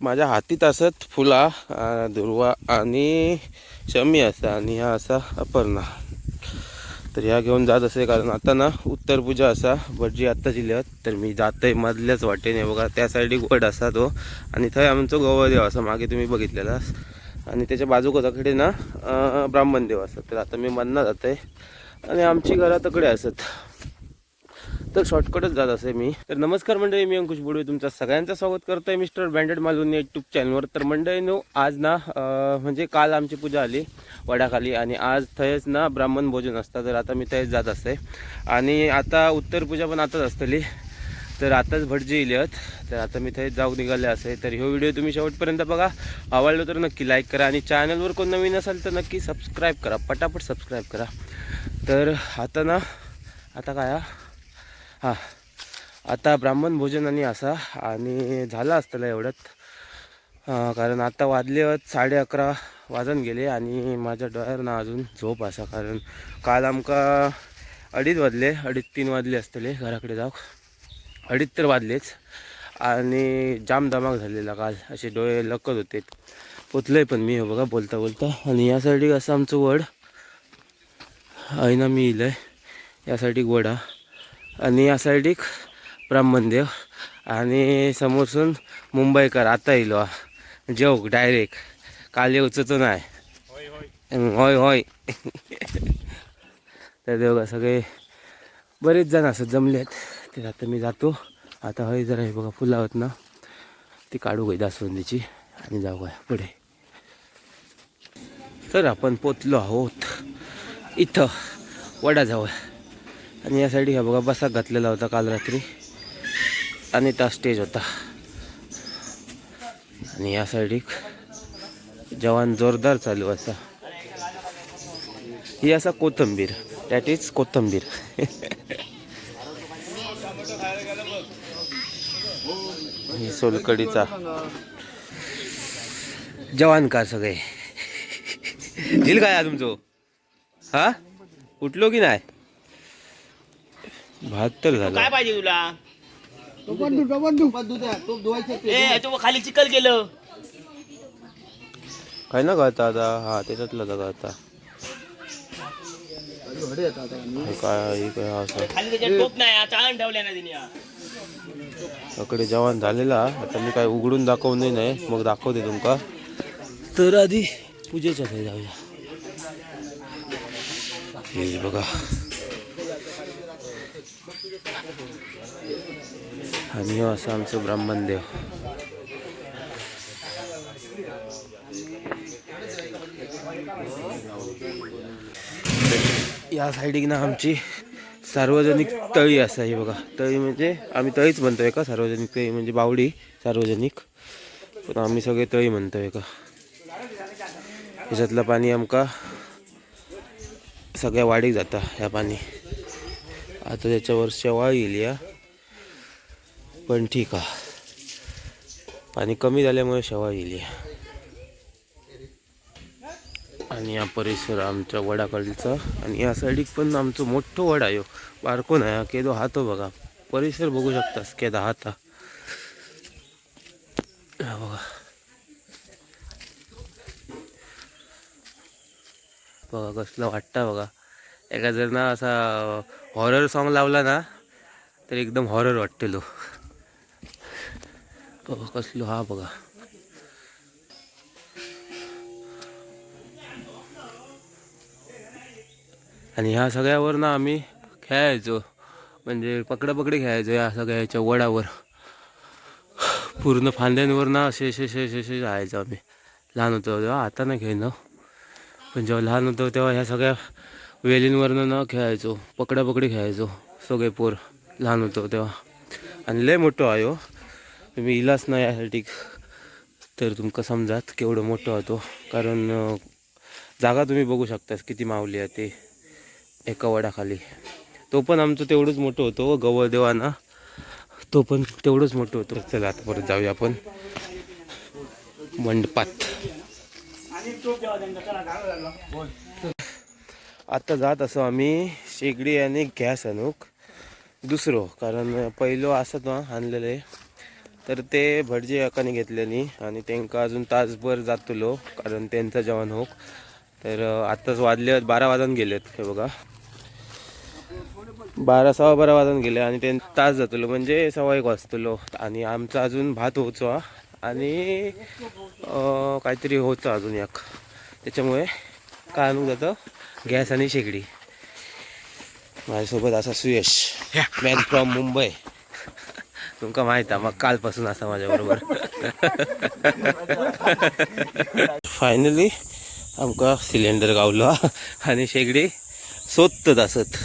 माझ्या हातीत असत फुला दुर्वा आणि शमी असा आणि हा असा अपर्णा. तर ह्या घेऊन जात असे कारण आता ना उत्तर पूजा असा भटजी आत्ता जिल्ह्यात तर मी जातय मधल्याच वाटेने. बघा त्या साईडीक वड असा तो आणि थंय आमचो गवळदेव असा मागे तुम्ही बघितलेला. आणि त्याच्या बाजूकडे ना ब्राह्मण देव असत. तर आता मी मधनं आहे आणि आमची घरा तकडे असत. तर शॉर्टकटच जात असे मी. तर नमस्कार मंडळी मी अंकुश बुडवे तुमचं सगळ्यांचं स्वागत करतोय मिस्टर ब्रँडेड मालवणी यूट्यूब चॅनलवर तर मंडळी नो आज ना म्हणजे काल आमची पूजा आली वडाखाली आणि आज थंयच ना ब्राह्मण भोजन असतं. तर आता मी थंयच जात असते आणि आता उत्तर पूजा पण आताच असतली. तर आताच भटजी येईल आहेत तर आता मी थंयच जाऊ निघाले असे. तर ह्यो व्हिडिओ तुम्ही शेवटपर्यंत बघा. आवडलो तर नक्की लाईक करा आणि चॅनलवर कोण नवीन असाल तर नक्की सबस्क्राईब करा. पटापट सबस्क्राईब करा. तर आता ना आता काय हां. आता ब्राह्मण भोजन आणि असा आणि झालं असतं एवढ्यात कारण आता वाजले साडे अकरा वाजून गेले आणि माझ्या डोळ्यावर ना अजून झोप असा कारण काल आमका अडीच वाजले अडीच तीन वाजले असतले घराकडे जाऊ अडीच तर वाजलेच. आणि जाम दमाक झालेला काल असे डोळे लकत होते. पोचले पण मी हो बघा बोलता बोलता. आणि यासाठी असं आमचं वड ऐना मी इलं आहे यासाठी वडा आणि या साईडिक ब्राह्मणदेव आणि समोरसून मुंबईकर आता येलो जेवक डायरेक्ट काल येऊचं तो नाही. होय होय. तर देवगा सगळे बरेच जण असं जमले आहेत ते आता मी जातो. आता हय जरा हे बघा फुलावत ना. ती काढू गई दासवंदीची. आणि जाऊ काय पुढे. तर आपण पोचलो आहोत. इथं. वडाजवळ आणि या साईड ह्या बघा बसा घातलेला होता काल रात्री. आणि त्या स्टेज होता. आणि या साईडिक जवान जोरदार चालू असा. ही असा कोथंबीर. दॅट इज कोथंबीर. ही सोलकडीचा जवान का सगळे? झील काय तुमचं? हा? उठलो की नाही? बहात्तर झालं. काय पाहिजे तुला? ए तू खाली चिकल केलं. काय ना गळता आता. हा त्याच्यातलं का गळता हे काय हे काय असं. खाली त्याच्यात टोप नाही चाळण ठेवल्या ना तिने. इकडे जवान झालेला. आता मी काय उघडून दाखवणे नाही. मग दाखवते तुमका. तर आधी पूजेच्या जाऊया. हे बघा. आणि हो असं आमचं ब्राह्मण देव. या साईडिक ना आमची सार्वजनिक तळी असा ही बघा. तळी म्हणजे आम्ही तळीच म्हणतोय का सार्वजनिक तळी म्हणजे बावडी सार्वजनिक. पण आम्ही सगळे तळी म्हणतोय का ह्याच्यातलं पाणी आमका सगळ्या वाडीक जाता ह्या पाणी. आता त्याच्यावर शेवाळ येईल या. पण ठीक आहे. पाणी कमी झाल्यामुळे शेवा गेली आणि हा परिसर आमच्या वडाकडचा आणि या साईडीक पण आमचं मोठं वड आहे. हो. बारको नाही हा केदो हातो बघा. परिसर बघू शकतास केदा हात हा बघा. बघा कसलं वाटतं बघा. एका जर ना असा हॉरर सॉन्ग लावला ना तर एकदम हॉरर वाटतेलो. बघा कसलो हा बघा. आणि ह्या सगळ्यावर ना आम्ही खेळायचो. म्हणजे पकडापकडी खेळायचो या सगळ्या वडावर. पूर्ण फांद्यांवर ना असे असे असे असे असे राहायचो आम्ही. लहान होतो तेव्हा आता नाही खेळणं पण जेव्हा लहान होतो तेव्हा ह्या सगळ्या वेलींवरनं ना खेळायचो. पकडापकडी खेळायचो. सगळे पोर लहान होतो तेव्हा. आणि लय मोठं आहे हो. तुम्ही इलाच नाही यासाठी तर तुमका समजात केवढं मोठं होतो कारण जागा तुम्ही बघू शकतास किती मावली आहे ते एका वडाखाली. तो पण आमचं तेवढंच मोठं होतो हो, गवळदेवाना तो पण तेवढंच मोठं होतो. चला आता परत जाऊया आपण. मंडपात. आता जात असो आम्ही शेगडी आणि गॅस आणूक. दुसरो कारण पहिलो असत तो आणलेलं आहे. तर ते भटजी एकाने घेतलेली आणि त्यांका अजून तासभर जातलो कारण त्यांचं जेवण होक. तर आत्ताच वाजले बारा वाजून गेलेत हे बघा. बारा सव्वा बारा वाजून गेले आणि ते तास जातलो म्हणजे सव्वा एक वाजतलो. आणि आमचा अजून भात होचो. आणि काहीतरी होतं अजून एक. त्याच्यामुळे काय आणू जातं गॅस आणि शेगडी. माझ्यासोबत असा सुयश मॅन फ्रॉम मुंबई तुमका माहीत आहे मग कालपासून असा माझ्याबरोबर. फायनली आमका सिलेंडर गावलो आणि शेगडी सोदत असत.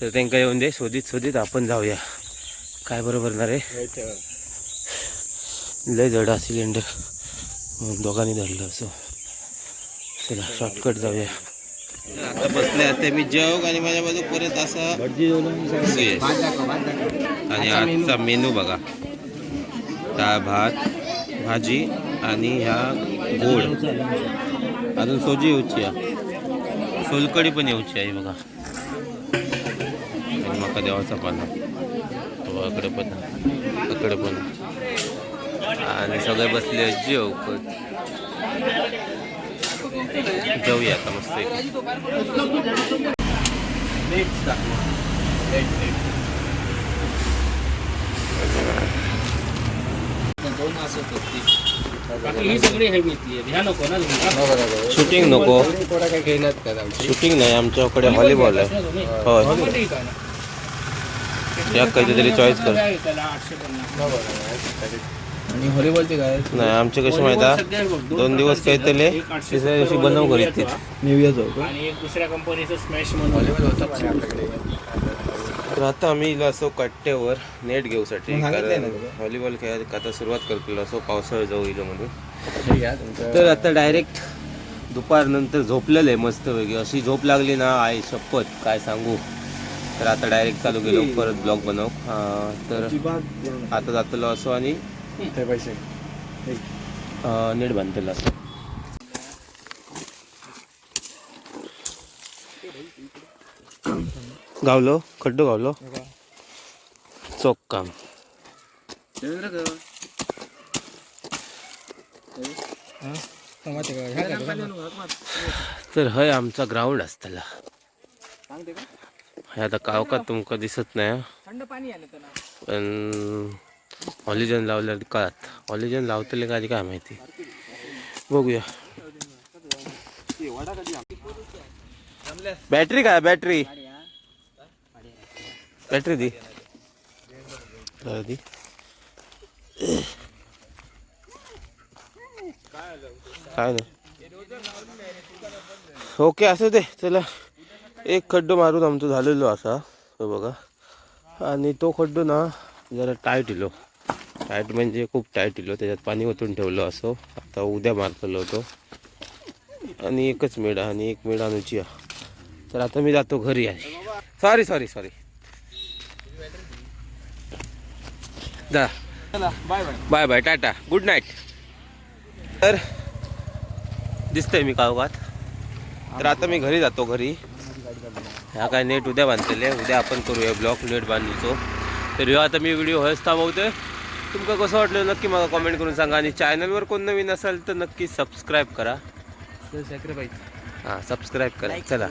तर त्यांका येऊन दे सोदीत सोदीत आपण जाऊया. काय बरोबर ना रे? लय धडा सिलेंडर दोघांनी धरलं असं. चला शॉर्टकट जाऊया. आता बसले असते मी जेव आणि माझ्या बाजू परत असा सुयश आणि आजचा मेनू. बघा. डाळ भात भाजी आणि ह्या गोड. अजून सोजी येऊची आहे. सोलकडी पण येऊची आहे बघा. आणि मका देवाचा पाना तो इकडे पण इकडे पण आणि सगळे बसले जेव जाऊया आता मस्त ही हे शूटिंग नको शूटिंग नाही आमच्याकडे व्हॉलीबॉल आहे होय या काहीतरी चॉईस कर आणि व्हॉलीबॉलचे काय? नाही आमचे कसे माहिती आहे? दोन दिवस काहीतरी तिसऱ्या दिवशी बनव करीत ते. न्यू इयर जाऊ का? आणि एक दुसऱ्या कंपनीचं स्मॅश म्हणून. व्हॉलीबॉल होता पण आपल्याकडे. तर आता आम्ही इला असो कट्ट्यावर नेट घेऊसाठी कारण? व्हॉलीबॉल खेळायला आता सुरुवात करतो असो पावसाळ्यात जाऊ इलो म्हणून. तर आता डायरेक्ट दुपारनंतर झोपलेलं आहे मस्त वेगळी अशी झोप लागली ना आई शपथ काय सांगू? तर आता डायरेक्ट चालू गेलो परत ब्लॉग बनव. तर आता जातलो असो आणि ते पैसे. नेट बांधलेलं असो. गावलो खड्डो गावलो. चोक काम. तर हय आमचा ग्राउंड असतला. हे आता कावकात तुमका दिसत नाही थंड पाणी आलं तर पण ऑलिजन लावल्यावर कळत ऑलिजन लावतले का काय माहिती? बघूया. बॅटरी काय? बॅटरी बॅटरी दी. दी. काय ओके असं दे. चला. एक खड्डो मारून आमचं झालेलो असा तो बघा. आणि तो खड्डो ना जरा टाईट इलो टाईट म्हणजे खूप टाईट दिलो त्याच्यात पाणी ओतून ठेवलं असो. आता उद्या मारतलो होतो. आणि एकच मेढा आणि एक मेढा आणूची तर आता मी जातो घरी आहे सॉरी सॉरी सॉरी जा. Bye bye bye tata good night तर दिसतंय मी कावगात तर आता मी घरी जातो घरी. ह्या काय नेट उद्या बांधलेले उद्या आपण करूया ब्लॉक नेट बांधतो तर आता मी व्हिडिओ हयच थांबवतोय तुमका कसं वाटलं नक्की मला कमेंट करून सांगा आणि चॅनलवर कोण नवीन असाल तर नक्की सबस्क्राईब करा सॅक्रिफाईस हां सबस्क्राईब करा चला